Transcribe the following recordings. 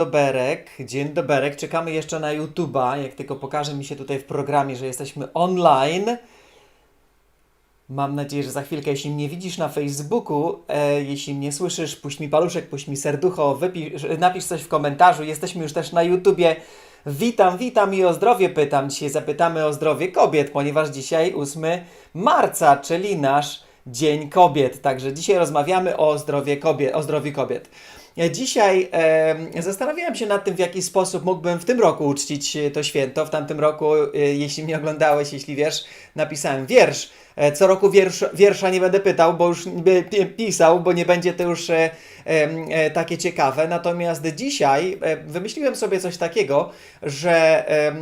doberek, dzień doberek. Czekamy jeszcze na YouTube'a. Jak tylko pokaże mi się tutaj w programie, że jesteśmy online. Mam nadzieję, że za chwilkę, jeśli mnie widzisz na Facebooku, e, jeśli mnie słyszysz, puść mi paluszek, puść mi serducho, wypisz, napisz coś w komentarzu. Jesteśmy już też na YouTubie. Witam, witam i o zdrowie pytam. Dzisiaj zapytamy o zdrowie kobiet, ponieważ dzisiaj 8 marca, czyli nasz Dzień Kobiet. Także dzisiaj rozmawiamy o zdrowie kobiet. O zdrowiu kobiet. Dzisiaj e, zastanawiałem się nad tym, w jaki sposób mógłbym w tym roku uczcić e, to święto. W tamtym roku, e, jeśli mnie oglądałeś, jeśli wiesz, napisałem wiersz. E, co roku wiersz, wiersza nie będę pytał, bo już pi- pisał, bo nie będzie to już e, e, takie ciekawe. Natomiast dzisiaj e, wymyśliłem sobie coś takiego, że e,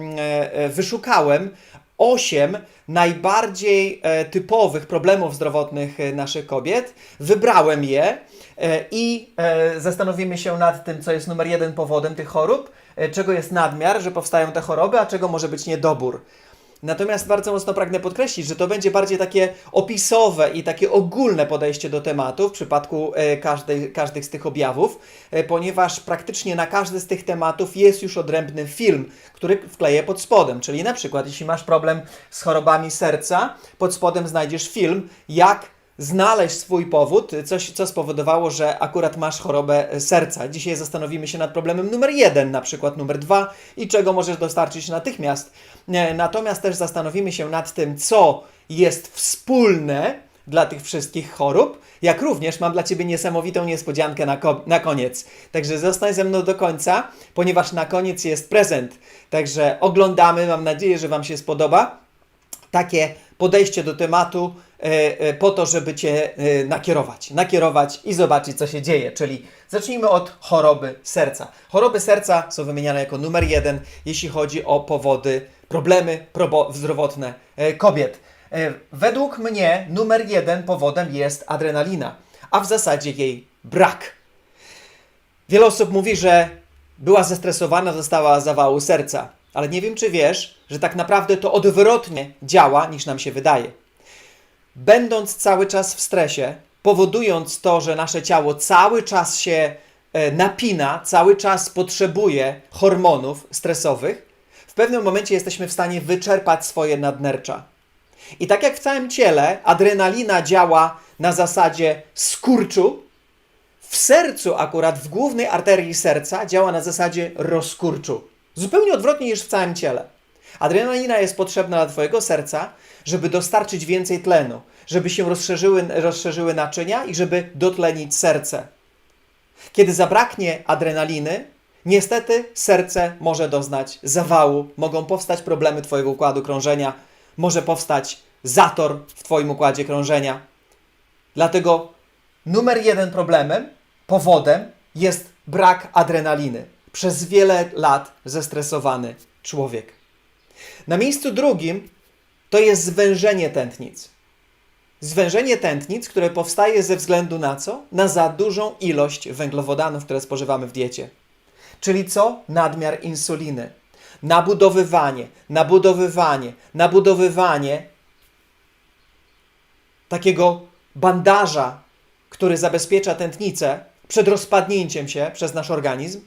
e, wyszukałem osiem najbardziej e, typowych problemów zdrowotnych e, naszych kobiet. Wybrałem je i e, zastanowimy się nad tym, co jest numer jeden powodem tych chorób, e, czego jest nadmiar, że powstają te choroby, a czego może być niedobór. Natomiast bardzo mocno pragnę podkreślić, że to będzie bardziej takie opisowe i takie ogólne podejście do tematu w przypadku e, każdej, każdych z tych objawów, e, ponieważ praktycznie na każdy z tych tematów jest już odrębny film, który wkleję pod spodem. Czyli na przykład, jeśli masz problem z chorobami serca, pod spodem znajdziesz film, jak znaleźć swój powód, coś, co spowodowało, że akurat masz chorobę serca. Dzisiaj zastanowimy się nad problemem numer jeden, na przykład numer dwa i czego możesz dostarczyć natychmiast. Natomiast też zastanowimy się nad tym, co jest wspólne dla tych wszystkich chorób, jak również mam dla Ciebie niesamowitą niespodziankę na, ko- na koniec. Także zostań ze mną do końca, ponieważ na koniec jest prezent. Także oglądamy, mam nadzieję, że Wam się spodoba takie podejście do tematu e, e, po to, żeby Cię e, nakierować. Nakierować i zobaczyć, co się dzieje. Czyli zacznijmy od choroby serca. Choroby serca są wymieniane jako numer jeden, jeśli chodzi o powody, problemy zdrowotne kobiet. Według mnie numer jeden powodem jest adrenalina, a w zasadzie jej brak. Wiele osób mówi, że była zestresowana, dostała zawału serca, ale nie wiem, czy wiesz, że tak naprawdę to odwrotnie działa niż nam się wydaje. Będąc cały czas w stresie, powodując to, że nasze ciało cały czas się e, napina, cały czas potrzebuje hormonów stresowych, w pewnym momencie jesteśmy w stanie wyczerpać swoje nadnercza. I tak jak w całym ciele, adrenalina działa na zasadzie skurczu, w sercu, akurat w głównej arterii serca, działa na zasadzie rozkurczu. Zupełnie odwrotnie niż w całym ciele. Adrenalina jest potrzebna dla Twojego serca, żeby dostarczyć więcej tlenu, żeby się rozszerzyły, rozszerzyły naczynia i żeby dotlenić serce. Kiedy zabraknie adrenaliny, niestety serce może doznać zawału, mogą powstać problemy Twojego układu krążenia, może powstać zator w Twoim układzie krążenia. Dlatego numer jeden problemem, powodem jest brak adrenaliny. Przez wiele lat zestresowany człowiek. Na miejscu drugim to jest zwężenie tętnic. Zwężenie tętnic, które powstaje ze względu na co? Na za dużą ilość węglowodanów, które spożywamy w diecie. Czyli co? Nadmiar insuliny. Nabudowywanie, nabudowywanie, nabudowywanie takiego bandaża, który zabezpiecza tętnicę przed rozpadnięciem się przez nasz organizm,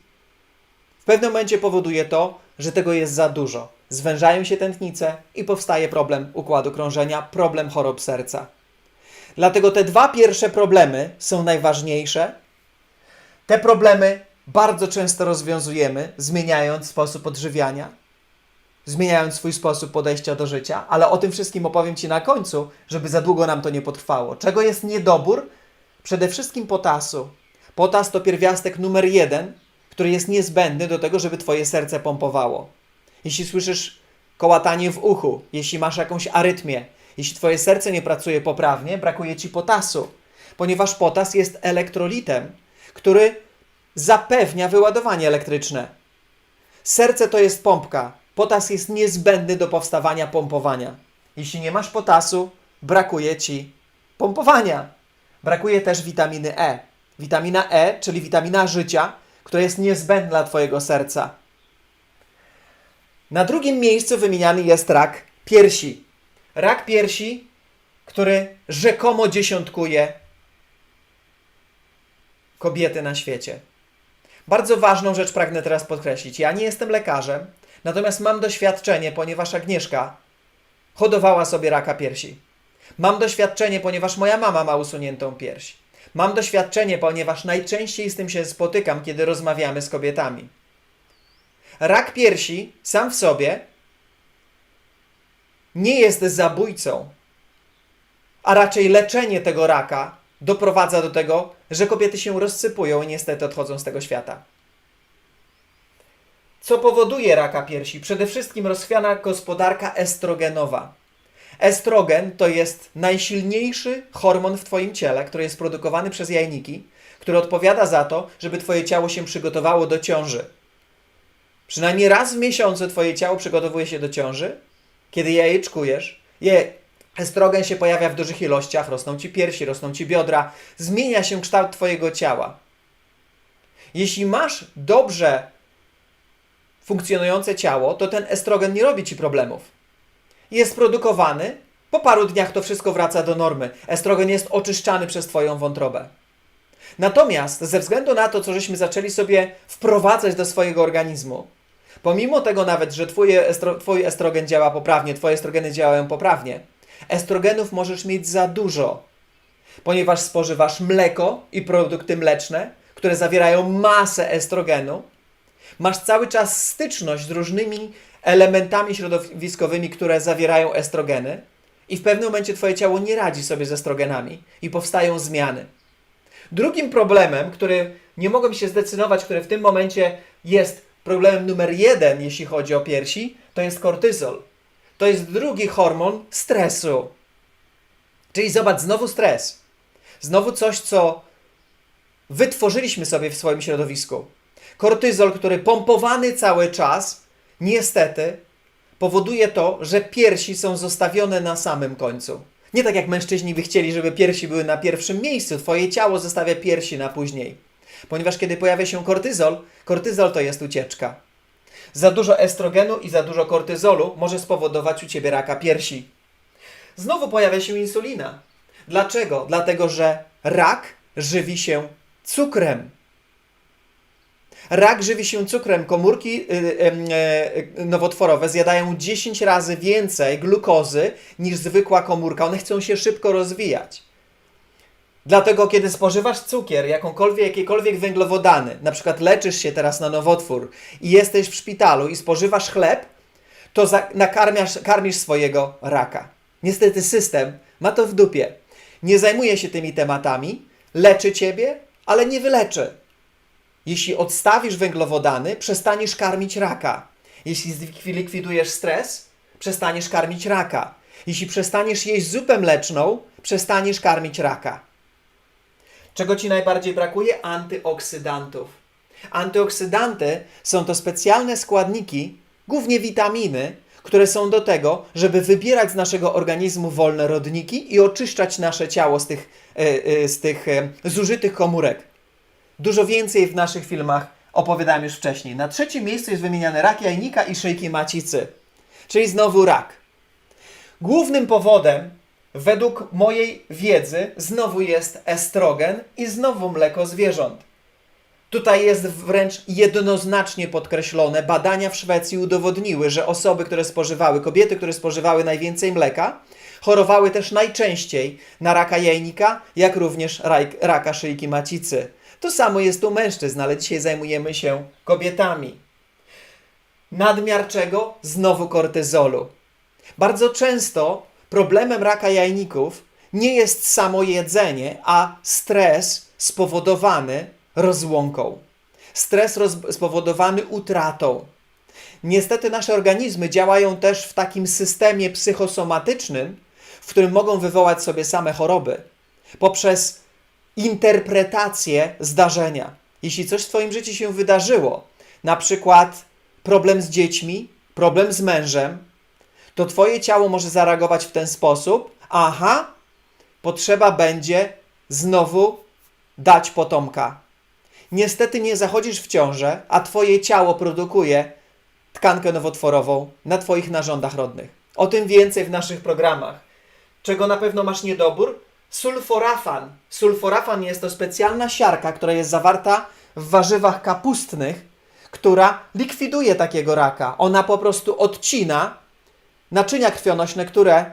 w pewnym momencie powoduje to, że tego jest za dużo. Zwężają się tętnice i powstaje problem układu krążenia, problem chorób serca. Dlatego te dwa pierwsze problemy są najważniejsze. Te problemy bardzo często rozwiązujemy, zmieniając sposób odżywiania, zmieniając swój sposób podejścia do życia, ale o tym wszystkim opowiem Ci na końcu, żeby za długo nam to nie potrwało. Czego jest niedobór? Przede wszystkim potasu. Potas to pierwiastek numer jeden, który jest niezbędny do tego, żeby Twoje serce pompowało. Jeśli słyszysz kołatanie w uchu, jeśli masz jakąś arytmię, jeśli Twoje serce nie pracuje poprawnie, brakuje Ci potasu, ponieważ potas jest elektrolitem, który zapewnia wyładowanie elektryczne. Serce to jest pompka. Potas jest niezbędny do powstawania pompowania. Jeśli nie masz potasu, brakuje ci pompowania. Brakuje też witaminy E. Witamina E, czyli witamina życia, która jest niezbędna dla Twojego serca. Na drugim miejscu wymieniany jest rak piersi. Rak piersi, który rzekomo dziesiątkuje kobiety na świecie. Bardzo ważną rzecz pragnę teraz podkreślić. Ja nie jestem lekarzem, natomiast mam doświadczenie, ponieważ Agnieszka hodowała sobie raka piersi. Mam doświadczenie, ponieważ moja mama ma usuniętą pierś. Mam doświadczenie, ponieważ najczęściej z tym się spotykam, kiedy rozmawiamy z kobietami. Rak piersi sam w sobie nie jest zabójcą, a raczej leczenie tego raka doprowadza do tego, że kobiety się rozsypują i niestety odchodzą z tego świata. Co powoduje raka piersi? Przede wszystkim rozchwiana gospodarka estrogenowa. Estrogen to jest najsilniejszy hormon w Twoim ciele, który jest produkowany przez jajniki, który odpowiada za to, żeby Twoje ciało się przygotowało do ciąży. Przynajmniej raz w miesiącu Twoje ciało przygotowuje się do ciąży, kiedy jajeczkujesz, je, estrogen się pojawia w dużych ilościach, rosną Ci piersi, rosną Ci biodra, zmienia się kształt Twojego ciała. Jeśli masz dobrze funkcjonujące ciało, to ten estrogen nie robi Ci problemów jest produkowany, po paru dniach to wszystko wraca do normy. Estrogen jest oczyszczany przez Twoją wątrobę. Natomiast ze względu na to, co żeśmy zaczęli sobie wprowadzać do swojego organizmu, pomimo tego nawet, że twój, estro, twój estrogen działa poprawnie, Twoje estrogeny działają poprawnie, estrogenów możesz mieć za dużo, ponieważ spożywasz mleko i produkty mleczne, które zawierają masę estrogenu, masz cały czas styczność z różnymi elementami środowiskowymi, które zawierają estrogeny, i w pewnym momencie Twoje ciało nie radzi sobie z estrogenami i powstają zmiany. Drugim problemem, który nie mogłem się zdecydować, który w tym momencie jest problemem numer jeden, jeśli chodzi o piersi, to jest kortyzol. To jest drugi hormon stresu. Czyli zobacz, znowu stres. Znowu coś, co wytworzyliśmy sobie w swoim środowisku. Kortyzol, który pompowany cały czas niestety powoduje to, że piersi są zostawione na samym końcu. Nie tak jak mężczyźni by chcieli, żeby piersi były na pierwszym miejscu, twoje ciało zostawia piersi na później. Ponieważ kiedy pojawia się kortyzol, kortyzol to jest ucieczka. Za dużo estrogenu i za dużo kortyzolu może spowodować u ciebie raka piersi. Znowu pojawia się insulina. Dlaczego? Dlatego, że rak żywi się cukrem. Rak żywi się cukrem. Komórki y, y, y, nowotworowe zjadają 10 razy więcej glukozy niż zwykła komórka. One chcą się szybko rozwijać. Dlatego, kiedy spożywasz cukier, jakąkolwiek, jakiekolwiek węglowodany, na przykład leczysz się teraz na nowotwór i jesteś w szpitalu i spożywasz chleb, to za, nakarmiasz, karmisz swojego raka. Niestety system ma to w dupie. Nie zajmuje się tymi tematami, leczy ciebie, ale nie wyleczy. Jeśli odstawisz węglowodany, przestaniesz karmić raka. Jeśli zlikwidujesz stres, przestaniesz karmić raka. Jeśli przestaniesz jeść zupę mleczną, przestaniesz karmić raka. Czego ci najbardziej brakuje? Antyoksydantów. Antyoksydanty są to specjalne składniki, głównie witaminy, które są do tego, żeby wybierać z naszego organizmu wolne rodniki i oczyszczać nasze ciało z tych, e, e, z tych e, zużytych komórek. Dużo więcej w naszych filmach opowiadałem już wcześniej. Na trzecim miejscu jest wymieniany rak jajnika i szyjki macicy, czyli znowu rak. Głównym powodem, według mojej wiedzy, znowu jest estrogen i znowu mleko zwierząt. Tutaj jest wręcz jednoznacznie podkreślone. Badania w Szwecji udowodniły, że osoby, które spożywały, kobiety, które spożywały najwięcej mleka, chorowały też najczęściej na raka jajnika, jak również raka szyjki macicy. To samo jest u mężczyzn, ale dzisiaj zajmujemy się kobietami. Nadmiar czego? Znowu kortyzolu. Bardzo często problemem raka jajników nie jest samo jedzenie, a stres spowodowany rozłąką. Stres spowodowany utratą. Niestety nasze organizmy działają też w takim systemie psychosomatycznym, w którym mogą wywołać sobie same choroby poprzez interpretację zdarzenia. Jeśli coś w Twoim życiu się wydarzyło, na przykład problem z dziećmi, problem z mężem, to Twoje ciało może zareagować w ten sposób: aha, potrzeba będzie znowu dać potomka. Niestety nie zachodzisz w ciążę, a Twoje ciało produkuje tkankę nowotworową na Twoich narządach rodnych. O tym więcej w naszych programach. Czego na pewno masz niedobór? Sulforafan. Sulforafan jest to specjalna siarka, która jest zawarta w warzywach kapustnych, która likwiduje takiego raka. Ona po prostu odcina naczynia krwionośne, które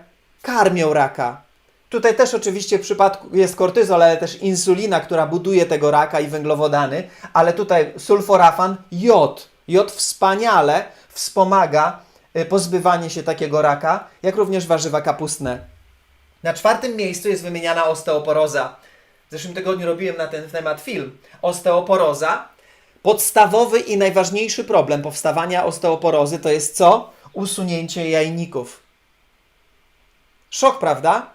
karmią raka. Tutaj też oczywiście w przypadku jest kortyzol, ale też insulina, która buduje tego raka i węglowodany, ale tutaj sulforafan, jod. Jod wspaniale wspomaga y, pozbywanie się takiego raka, jak również warzywa kapustne. Na czwartym miejscu jest wymieniana osteoporoza. W zeszłym tygodniu robiłem na ten temat film. Osteoporoza. Podstawowy i najważniejszy problem powstawania osteoporozy to jest co? Usunięcie jajników. Szok, prawda?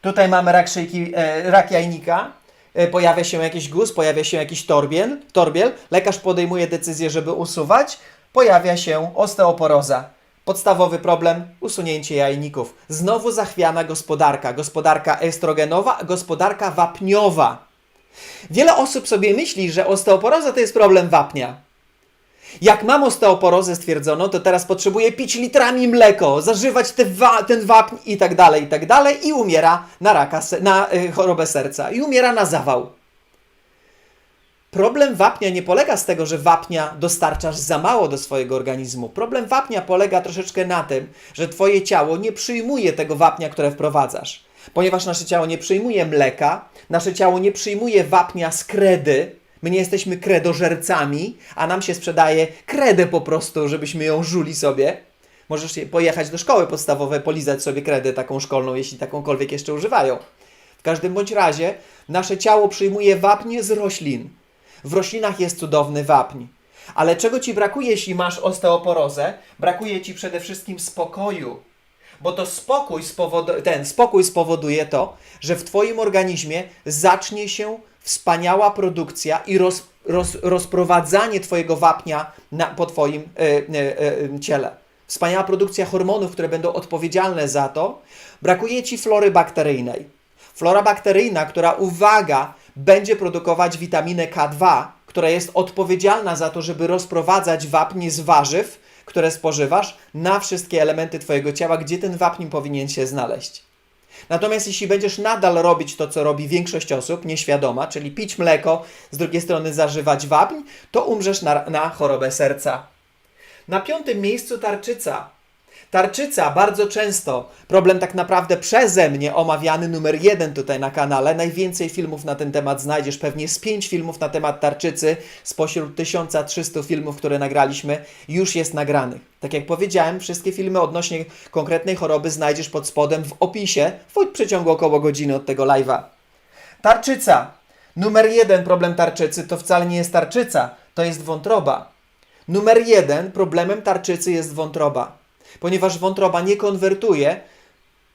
Tutaj mamy rak, szyjki, e, rak jajnika. E, pojawia się jakiś guz, pojawia się jakiś torbiel, torbiel. Lekarz podejmuje decyzję, żeby usuwać. Pojawia się osteoporoza. Podstawowy problem usunięcie jajników. Znowu zachwiana gospodarka. Gospodarka estrogenowa, gospodarka wapniowa. Wiele osób sobie myśli, że osteoporoza to jest problem wapnia. Jak mam osteoporozę stwierdzoną, to teraz potrzebuję pić litrami mleko, zażywać te wa- ten wapń i tak dalej, i tak dalej i umiera na, raka, na y, chorobę serca i umiera na zawał. Problem wapnia nie polega z tego, że wapnia dostarczasz za mało do swojego organizmu. Problem wapnia polega troszeczkę na tym, że twoje ciało nie przyjmuje tego wapnia, które wprowadzasz. Ponieważ nasze ciało nie przyjmuje mleka, nasze ciało nie przyjmuje wapnia z kredy, my nie jesteśmy kredożercami, a nam się sprzedaje kredę po prostu, żebyśmy ją żuli sobie. Możesz je- pojechać do szkoły podstawowej, polizać sobie kredę taką szkolną, jeśli takąkolwiek jeszcze używają. W każdym bądź razie nasze ciało przyjmuje wapń z roślin. W roślinach jest cudowny wapń. Ale czego ci brakuje, jeśli masz osteoporozę? Brakuje ci przede wszystkim spokoju. Bo to spokój, spowodu- ten spokój spowoduje to, że w Twoim organizmie zacznie się wspaniała produkcja i roz, roz, rozprowadzanie Twojego wapnia na, po Twoim e, e, e, ciele. Wspaniała produkcja hormonów, które będą odpowiedzialne za to. Brakuje Ci flory bakteryjnej. Flora bakteryjna, która, uwaga, będzie produkować witaminę K2, która jest odpowiedzialna za to, żeby rozprowadzać wapń z warzyw, które spożywasz, na wszystkie elementy Twojego ciała, gdzie ten wapń powinien się znaleźć. Natomiast jeśli będziesz nadal robić to, co robi większość osób, nieświadoma, czyli pić mleko, z drugiej strony zażywać wapń, to umrzesz na, na chorobę serca. Na piątym miejscu tarczyca. Tarczyca bardzo często, problem tak naprawdę przeze mnie omawiany numer jeden tutaj na kanale. Najwięcej filmów na ten temat znajdziesz, pewnie z pięć filmów na temat tarczycy spośród 1300 filmów, które nagraliśmy, już jest nagranych. Tak jak powiedziałem, wszystkie filmy odnośnie konkretnej choroby znajdziesz pod spodem w opisie w przeciągu około godziny od tego live'a. Tarczyca. Numer jeden problem tarczycy to wcale nie jest tarczyca, to jest wątroba. Numer jeden problemem tarczycy jest wątroba, ponieważ wątroba nie konwertuje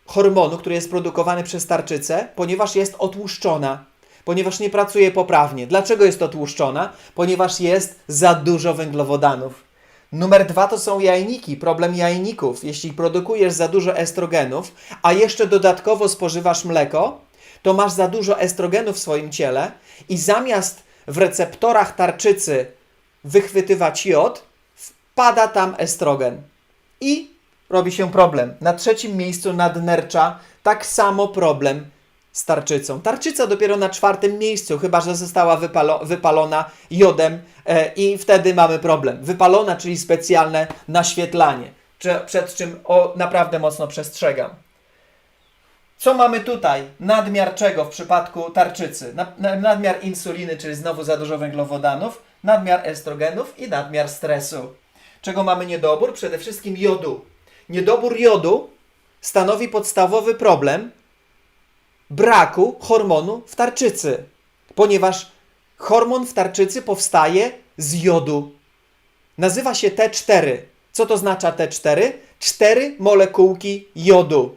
hormonu, który jest produkowany przez tarczycę, ponieważ jest otłuszczona, ponieważ nie pracuje poprawnie. Dlaczego jest otłuszczona? Ponieważ jest za dużo węglowodanów. Numer dwa to są jajniki, problem jajników. Jeśli produkujesz za dużo estrogenów, a jeszcze dodatkowo spożywasz mleko, to masz za dużo estrogenu w swoim ciele i zamiast w receptorach tarczycy wychwytywać jod, wpada tam estrogen i robi się problem. Na trzecim miejscu nadnercza tak samo problem z tarczycą. Tarczyca dopiero na czwartym miejscu, chyba że została wypalo, wypalona jodem e, i wtedy mamy problem. Wypalona, czyli specjalne naświetlanie, przed czym o, naprawdę mocno przestrzegam. Co mamy tutaj? Nadmiar czego w przypadku tarczycy? Na, na, nadmiar insuliny, czyli znowu za dużo węglowodanów, nadmiar estrogenów i nadmiar stresu. Czego mamy niedobór? Przede wszystkim jodu. Niedobór jodu stanowi podstawowy problem braku hormonu w tarczycy, ponieważ hormon w tarczycy powstaje z jodu. Nazywa się T4. Co to oznacza T4? Cztery molekułki jodu.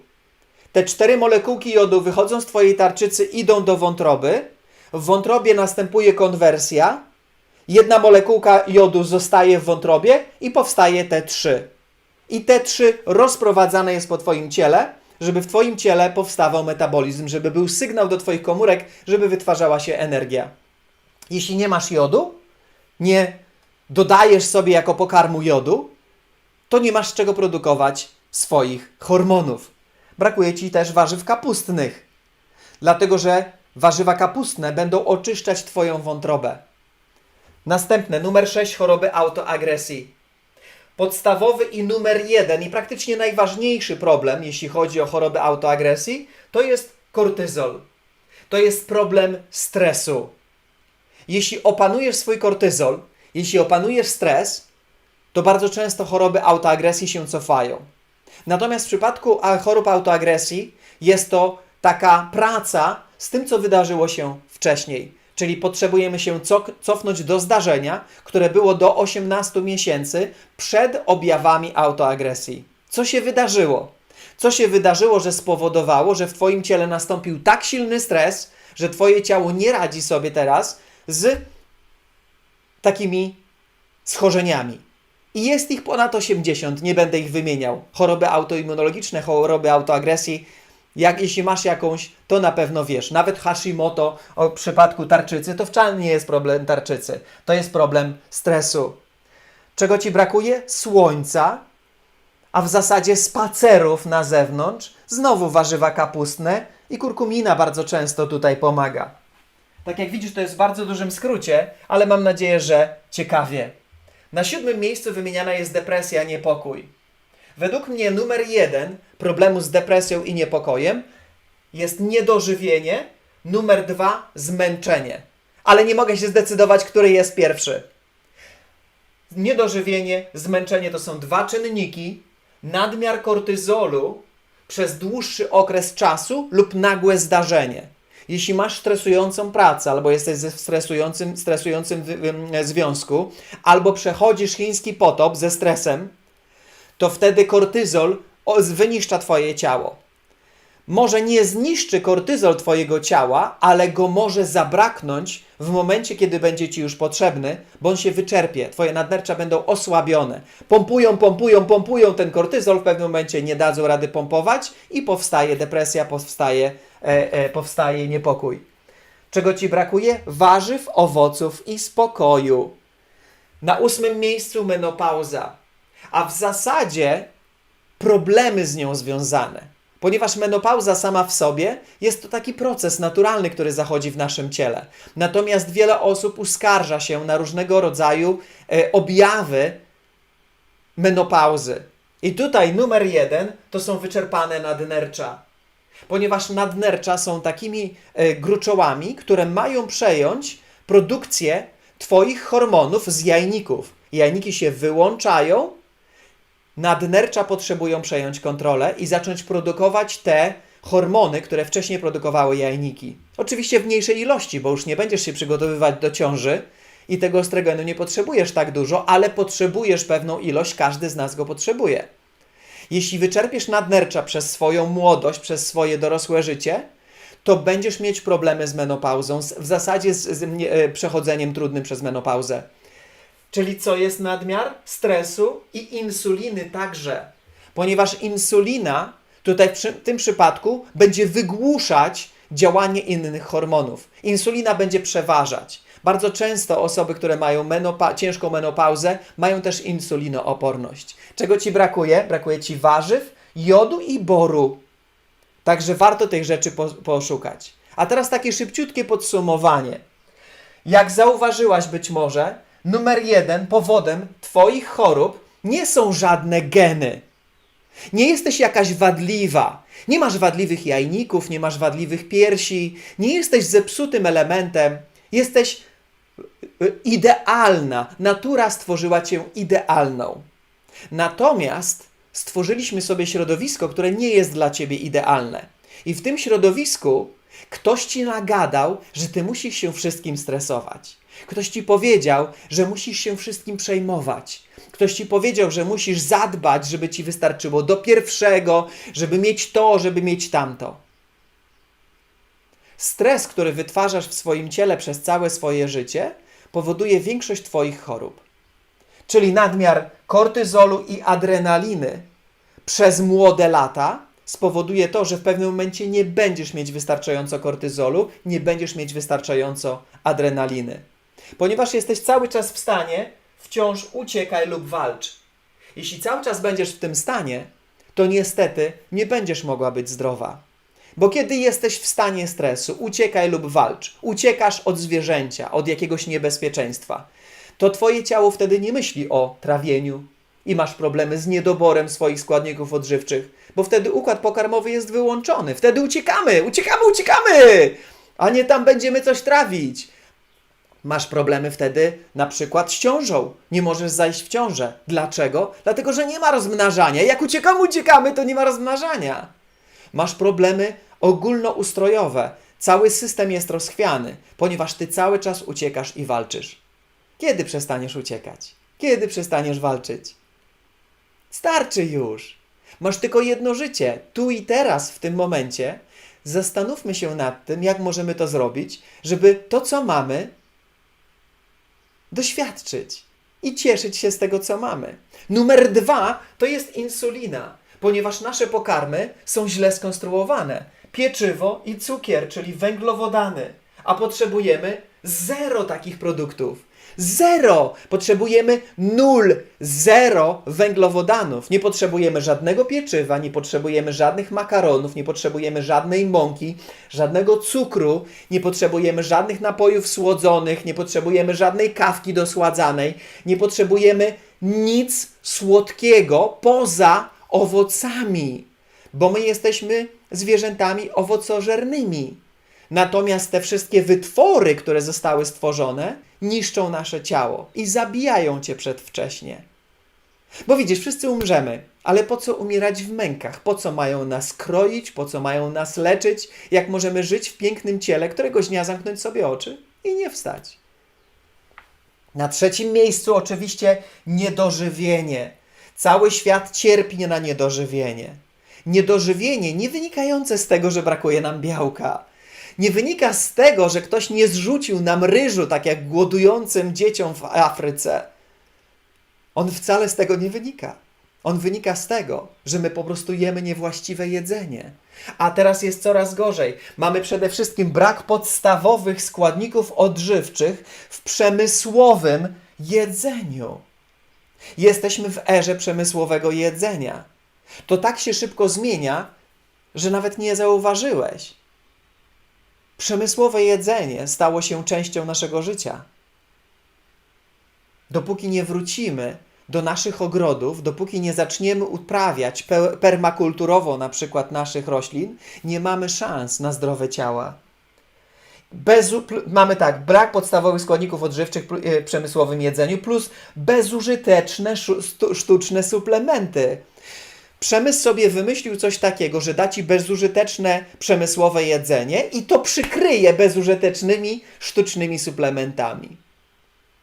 Te cztery molekułki jodu wychodzą z Twojej tarczycy, idą do wątroby. W wątrobie następuje konwersja. Jedna molekułka jodu zostaje w wątrobie i powstaje T3. I T3 rozprowadzane jest po Twoim ciele, żeby w Twoim ciele powstawał metabolizm, żeby był sygnał do Twoich komórek, żeby wytwarzała się energia. Jeśli nie masz jodu, nie dodajesz sobie jako pokarmu jodu, to nie masz czego produkować swoich hormonów. Brakuje ci też warzyw kapustnych, dlatego że warzywa kapustne będą oczyszczać Twoją wątrobę. Następne, numer 6, choroby autoagresji. Podstawowy i numer jeden, i praktycznie najważniejszy problem, jeśli chodzi o choroby autoagresji, to jest kortyzol. To jest problem stresu. Jeśli opanujesz swój kortyzol, jeśli opanujesz stres, to bardzo często choroby autoagresji się cofają. Natomiast w przypadku chorób autoagresji jest to taka praca z tym, co wydarzyło się wcześniej. Czyli potrzebujemy się co- cofnąć do zdarzenia, które było do 18 miesięcy przed objawami autoagresji. Co się wydarzyło? Co się wydarzyło, że spowodowało, że w Twoim ciele nastąpił tak silny stres, że Twoje ciało nie radzi sobie teraz z takimi schorzeniami. I jest ich ponad 80, nie będę ich wymieniał. Choroby autoimmunologiczne, choroby autoagresji. Jak jeśli masz jakąś, to na pewno wiesz. Nawet Hashimoto o, przypadku tarczycy, to wcale nie jest problem tarczycy. To jest problem stresu. Czego ci brakuje? Słońca, a w zasadzie spacerów na zewnątrz. Znowu warzywa kapustne i kurkumina bardzo często tutaj pomaga. Tak jak widzisz, to jest w bardzo dużym skrócie, ale mam nadzieję, że ciekawie. Na siódmym miejscu wymieniana jest depresja, niepokój. Według mnie numer jeden problemu z depresją i niepokojem jest niedożywienie, numer dwa zmęczenie. Ale nie mogę się zdecydować, który jest pierwszy. Niedożywienie, zmęczenie to są dwa czynniki. Nadmiar kortyzolu przez dłuższy okres czasu lub nagłe zdarzenie. Jeśli masz stresującą pracę, albo jesteś ze stresującym, stresującym związku, albo przechodzisz chiński potop ze stresem, to wtedy kortyzol wyniszcza Twoje ciało. Może nie zniszczy kortyzol Twojego ciała, ale go może zabraknąć w momencie, kiedy będzie Ci już potrzebny, bo on się wyczerpie. Twoje nadnercza będą osłabione. Pompują, pompują, pompują ten kortyzol, w pewnym momencie nie dadzą rady pompować i powstaje depresja, powstaje, e, e, powstaje niepokój. Czego Ci brakuje? Warzyw, owoców i spokoju. Na ósmym miejscu menopauza, a w zasadzie problemy z nią związane. Ponieważ menopauza sama w sobie jest to taki proces naturalny, który zachodzi w naszym ciele. Natomiast wiele osób uskarża się na różnego rodzaju e, objawy menopauzy. I tutaj numer jeden to są wyczerpane nadnercza. Ponieważ nadnercza są takimi e, gruczołami, które mają przejąć produkcję Twoich hormonów z jajników. Jajniki się wyłączają, nadnercza potrzebują przejąć kontrolę i zacząć produkować te hormony, które wcześniej produkowały jajniki. Oczywiście w mniejszej ilości, bo już nie będziesz się przygotowywać do ciąży i tego ostrogenu nie potrzebujesz tak dużo, ale potrzebujesz pewną ilość, każdy z nas go potrzebuje. Jeśli wyczerpiesz nadnercza przez swoją młodość, przez swoje dorosłe życie, to będziesz mieć problemy z menopauzą, z, w zasadzie z, z nie- e, przechodzeniem trudnym przez menopauzę. Czyli co jest nadmiar? Stresu i insuliny także. Ponieważ insulina tutaj w tym przypadku będzie wygłuszać działanie innych hormonów. Insulina będzie przeważać. Bardzo często osoby, które mają menopa- ciężką menopauzę, mają też insulinooporność. Czego ci brakuje? Brakuje ci warzyw, jodu i boru. Także warto tych rzeczy po- poszukać. A teraz takie szybciutkie podsumowanie. Jak zauważyłaś być może, numer jeden powodem Twoich chorób nie są żadne geny. Nie jesteś jakaś wadliwa. Nie masz wadliwych jajników, nie masz wadliwych piersi, nie jesteś zepsutym elementem. Jesteś y, idealna. Natura stworzyła cię idealną. Natomiast stworzyliśmy sobie środowisko, które nie jest dla ciebie idealne. I w tym środowisku ktoś ci nagadał, że ty musisz się wszystkim stresować. Ktoś ci powiedział, że musisz się wszystkim przejmować. Ktoś ci powiedział, że musisz zadbać, żeby ci wystarczyło do pierwszego, żeby mieć to, żeby mieć tamto. Stres, który wytwarzasz w swoim ciele przez całe swoje życie, powoduje większość Twoich chorób. Czyli nadmiar kortyzolu i adrenaliny przez młode lata spowoduje to, że w pewnym momencie nie będziesz mieć wystarczająco kortyzolu, nie będziesz mieć wystarczająco adrenaliny. Ponieważ jesteś cały czas w stanie, wciąż uciekaj lub walcz. Jeśli cały czas będziesz w tym stanie, to niestety nie będziesz mogła być zdrowa. Bo kiedy jesteś w stanie stresu, uciekaj lub walcz. Uciekasz od zwierzęcia, od jakiegoś niebezpieczeństwa. to twoje ciało wtedy nie myśli o trawieniu i masz problemy z niedoborem swoich składników odżywczych, bo wtedy układ pokarmowy jest wyłączony. Wtedy uciekamy, uciekamy, uciekamy, a nie tam będziemy coś trawić. Masz problemy wtedy na przykład z ciążą. Nie możesz zajść w ciążę. Dlaczego? Dlatego, że nie ma rozmnażania. Jak uciekamy, uciekamy, to nie ma rozmnażania. Masz problemy ogólnoustrojowe. Cały system jest rozchwiany, ponieważ ty cały czas uciekasz i walczysz. Kiedy przestaniesz uciekać? Kiedy przestaniesz walczyć? Starczy już. Masz tylko jedno życie, tu i teraz, w tym momencie. Zastanówmy się nad tym, jak możemy to zrobić, żeby to, co mamy, doświadczyć i cieszyć się z tego, co mamy. Numer dwa to jest insulina, ponieważ nasze pokarmy są źle skonstruowane. Pieczywo i cukier, czyli węglowodany, a potrzebujemy zero takich produktów. Zero! Potrzebujemy nul, zero węglowodanów. Nie potrzebujemy żadnego pieczywa, nie potrzebujemy żadnych makaronów, nie potrzebujemy żadnej mąki, żadnego cukru, nie potrzebujemy żadnych napojów słodzonych, nie potrzebujemy żadnej kawki dosładzanej, nie potrzebujemy nic słodkiego poza owocami, bo my jesteśmy zwierzętami owocożernymi. Natomiast te wszystkie wytwory, które zostały stworzone, niszczą nasze ciało i zabijają cię przedwcześnie. Bo widzisz, wszyscy umrzemy, ale po co umierać w mękach? Po co mają nas kroić? Po co mają nas leczyć? Jak możemy żyć w pięknym ciele, któregoś dnia zamknąć sobie oczy i nie wstać? Na trzecim miejscu oczywiście niedożywienie. Cały świat cierpi na niedożywienie. Niedożywienie nie wynikające z tego, że brakuje nam białka. Nie wynika z tego, że ktoś nie zrzucił nam ryżu, tak jak głodującym dzieciom w Afryce. On wcale z tego nie wynika. On wynika z tego, że my po prostu jemy niewłaściwe jedzenie. A teraz jest coraz gorzej. Mamy przede wszystkim brak podstawowych składników odżywczych w przemysłowym jedzeniu. Jesteśmy w erze przemysłowego jedzenia. To tak się szybko zmienia, że nawet nie zauważyłeś. Przemysłowe jedzenie stało się częścią naszego życia. Dopóki nie wrócimy do naszych ogrodów, dopóki nie zaczniemy uprawiać pe- permakulturowo na przykład naszych roślin, nie mamy szans na zdrowe ciała. Bezu, pl- mamy tak, brak podstawowych składników odżywczych w przemysłowym jedzeniu plus bezużyteczne sztuczne suplementy. Przemysł sobie wymyślił coś takiego, że da ci bezużyteczne przemysłowe jedzenie i to przykryje bezużytecznymi sztucznymi suplementami.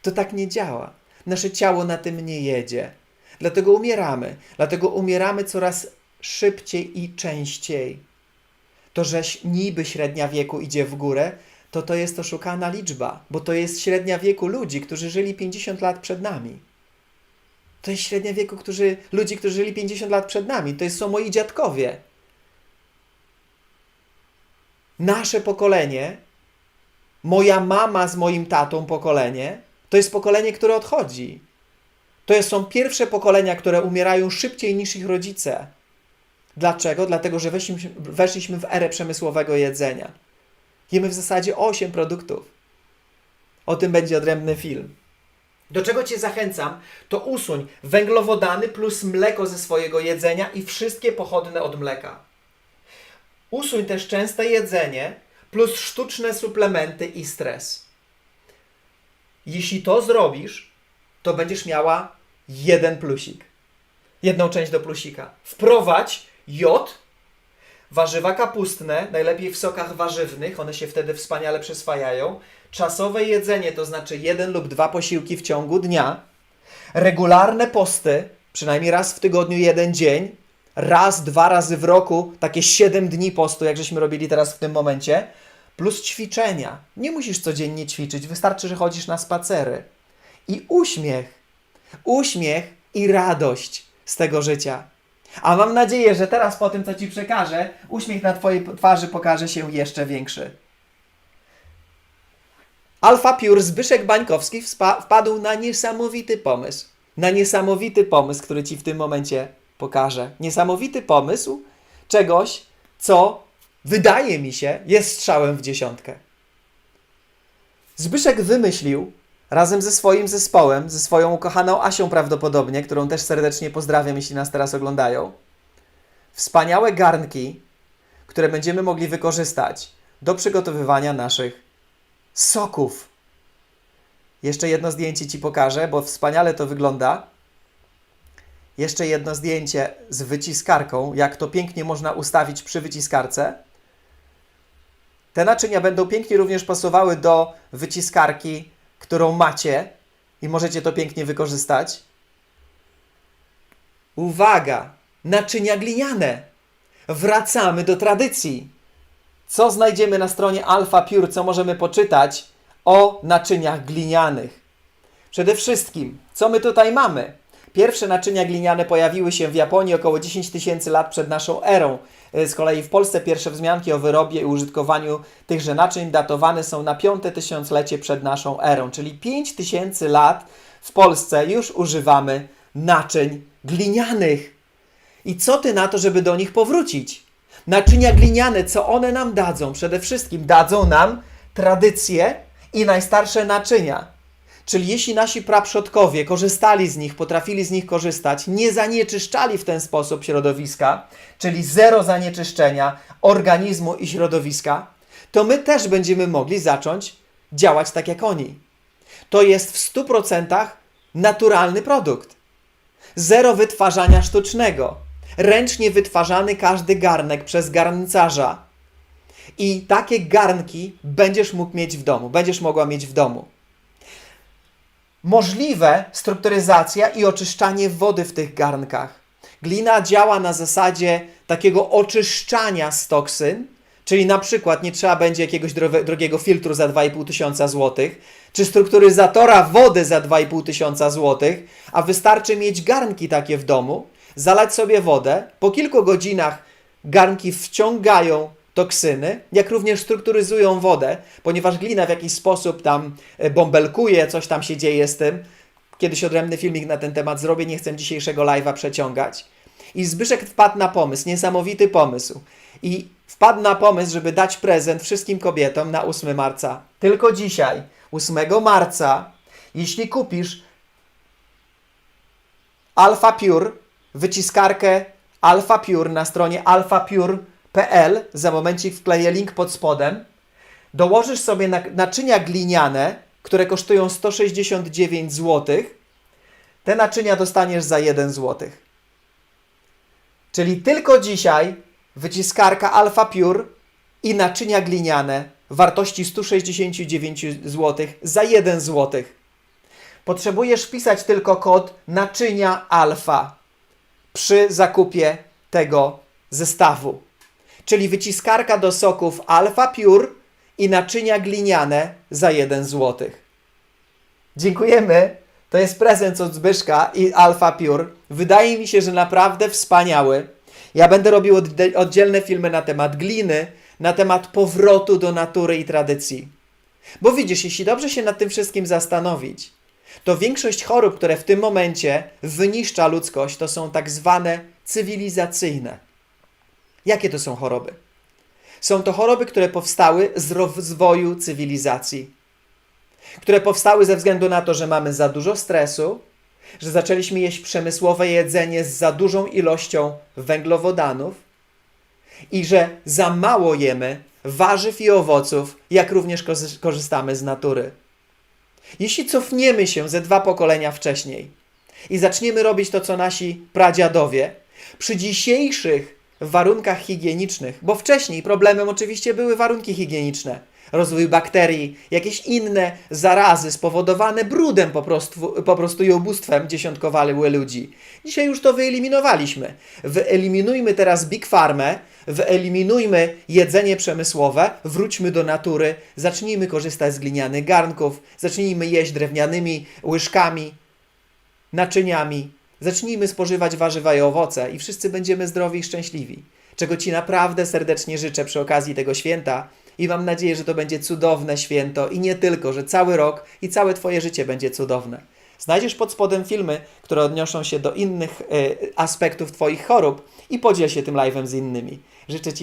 To tak nie działa. Nasze ciało na tym nie jedzie. Dlatego umieramy. Dlatego umieramy coraz szybciej i częściej. To, że niby średnia wieku idzie w górę, to to jest oszukana liczba, bo to jest średnia wieku ludzi, którzy żyli 50 lat przed nami. To jest średnia wieku którzy, ludzi, którzy żyli 50 lat przed nami. To są moi dziadkowie. Nasze pokolenie, moja mama z moim tatą pokolenie, to jest pokolenie, które odchodzi. To są pierwsze pokolenia, które umierają szybciej niż ich rodzice. Dlaczego? Dlatego, że weszliśmy, weszliśmy w erę przemysłowego jedzenia. Jemy w zasadzie 8 produktów. O tym będzie odrębny film. Do czego Cię zachęcam, to usuń węglowodany plus mleko ze swojego jedzenia i wszystkie pochodne od mleka. Usuń też częste jedzenie plus sztuczne suplementy i stres. Jeśli to zrobisz, to będziesz miała jeden plusik. Jedną część do plusika. Wprowadź jod, warzywa kapustne, najlepiej w sokach warzywnych, one się wtedy wspaniale przyswajają. Czasowe jedzenie, to znaczy jeden lub dwa posiłki w ciągu dnia. Regularne posty, przynajmniej raz w tygodniu jeden dzień. Raz, dwa razy w roku, takie siedem dni postu, jak żeśmy robili teraz w tym momencie. Plus ćwiczenia. Nie musisz codziennie ćwiczyć, wystarczy, że chodzisz na spacery. I uśmiech. Uśmiech i radość z tego życia. A mam nadzieję, że teraz po tym, co Ci przekażę, uśmiech na Twojej twarzy pokaże się jeszcze większy. Alfa Pure Zbyszek Bańkowski wpadł na niesamowity pomysł. Na niesamowity pomysł, który Ci w tym momencie pokażę. Niesamowity pomysł czegoś, co wydaje mi się jest strzałem w dziesiątkę. Zbyszek wymyślił razem ze swoim zespołem, ze swoją ukochaną Asią prawdopodobnie, którą też serdecznie pozdrawiam, jeśli nas teraz oglądają. Wspaniałe garnki, które będziemy mogli wykorzystać do przygotowywania naszych soków. Jeszcze jedno zdjęcie Ci pokażę, bo wspaniale to wygląda. Jeszcze jedno zdjęcie z wyciskarką, jak to pięknie można ustawić przy wyciskarce. Te naczynia będą pięknie również pasowały do wyciskarki, którą macie i możecie to pięknie wykorzystać. Uwaga! Naczynia gliniane. Wracamy do tradycji. Co znajdziemy na stronie Alpha Pure, co możemy poczytać o naczyniach glinianych? Przede wszystkim, co my tutaj mamy? Pierwsze naczynia gliniane pojawiły się w Japonii około 10 tysięcy lat przed naszą erą. E, Z kolei w Polsce pierwsze wzmianki o wyrobie i użytkowaniu tychże naczyń datowane są na piąte tysiąclecie przed naszą erą, czyli 5 tysięcy lat w Polsce już używamy naczyń glinianych. I co ty na to, żeby do nich powrócić? Naczynia gliniane, co one nam dadzą? Przede wszystkim dadzą nam tradycje i najstarsze naczynia. Czyli jeśli nasi praprzodkowie korzystali z nich, potrafili z nich korzystać, nie zanieczyszczali w ten sposób środowiska, czyli zero zanieczyszczenia organizmu i środowiska, to my też będziemy mogli zacząć działać tak jak oni. To jest w 100% naturalny produkt. Zero wytwarzania sztucznego. Ręcznie wytwarzany każdy garnek przez garncarza. I takie garnki będziesz mógł mieć w domu, będziesz mogła mieć w domu. Możliwe strukturyzacja i oczyszczanie wody w tych garnkach. Glina działa na zasadzie takiego oczyszczania z toksyn, czyli na przykład nie trzeba będzie jakiegoś drogiego filtru za 2,5 tysiąca złotych, czy strukturyzatora wody za 2,5 tysiąca złotych, a wystarczy mieć garnki takie w domu, zalać sobie wodę, po kilku godzinach garnki wciągają toksyny, jak również strukturyzują wodę, ponieważ glina w jakiś sposób tam e, bąbelkuje, coś tam się dzieje z tym. Kiedyś odrębny filmik na ten temat zrobię, nie chcę dzisiejszego live'a przeciągać. I Zbyszek wpadł na pomysł, niesamowity pomysł. I wpadł na pomysł, żeby dać prezent wszystkim kobietom na 8 marca. Tylko dzisiaj, 8 marca, jeśli kupisz Alpha Pure, wyciskarkę Alpha Pure na stronie alphapure.pl, za momencik wkleję link pod spodem, dołożysz sobie na- naczynia gliniane, które kosztują 169 zł, te naczynia dostaniesz za 1 zł. Czyli tylko dzisiaj wyciskarka Alpha Pure i naczynia gliniane wartości 169 zł za 1 zł. Potrzebujesz wpisać tylko kod naczynia alfa przy zakupie tego zestawu. Czyli wyciskarka do soków Alpha Pure i naczynia gliniane za 1 zł. Dziękujemy. To jest prezent od Zbyszka i Alpha Pure. Wydaje mi się, że naprawdę wspaniały. Ja będę robił oddzielne filmy na temat gliny, na temat powrotu do natury i tradycji. Bo widzisz, jeśli dobrze się nad tym wszystkim zastanowić, to większość chorób, które w tym momencie wyniszcza ludzkość, to są tak zwane cywilizacyjne. Jakie to są choroby? Są to choroby, które powstały z rozwoju cywilizacji, które powstały ze względu na to, że mamy za dużo stresu, że zaczęliśmy jeść przemysłowe jedzenie z za dużą ilością węglowodanów i że za mało jemy warzyw i owoców, jak również korzystamy z natury. Jeśli cofniemy się ze dwa pokolenia wcześniej i zaczniemy robić to, co nasi pradziadowie, przy dzisiejszych warunkach higienicznych, bo wcześniej problemem oczywiście były warunki higieniczne, rozwój bakterii, jakieś inne zarazy spowodowane brudem po prostu, po prostu i ubóstwem ludzi. Dzisiaj już to wyeliminowaliśmy. Wyeliminujmy teraz Big Farmę, wyeliminujmy jedzenie przemysłowe, wróćmy do natury, zacznijmy korzystać z glinianych garnków, zacznijmy jeść drewnianymi łyżkami, naczyniami, zacznijmy spożywać warzywa i owoce i wszyscy będziemy zdrowi i szczęśliwi. Czego Ci naprawdę serdecznie życzę przy okazji tego święta i mam nadzieję, że to będzie cudowne święto i nie tylko, że cały rok i całe Twoje życie będzie cudowne. Znajdziesz pod spodem filmy, które odnoszą się do innych e, aspektów Twoich chorób i podziel się tym live'em z innymi. Życzę Ci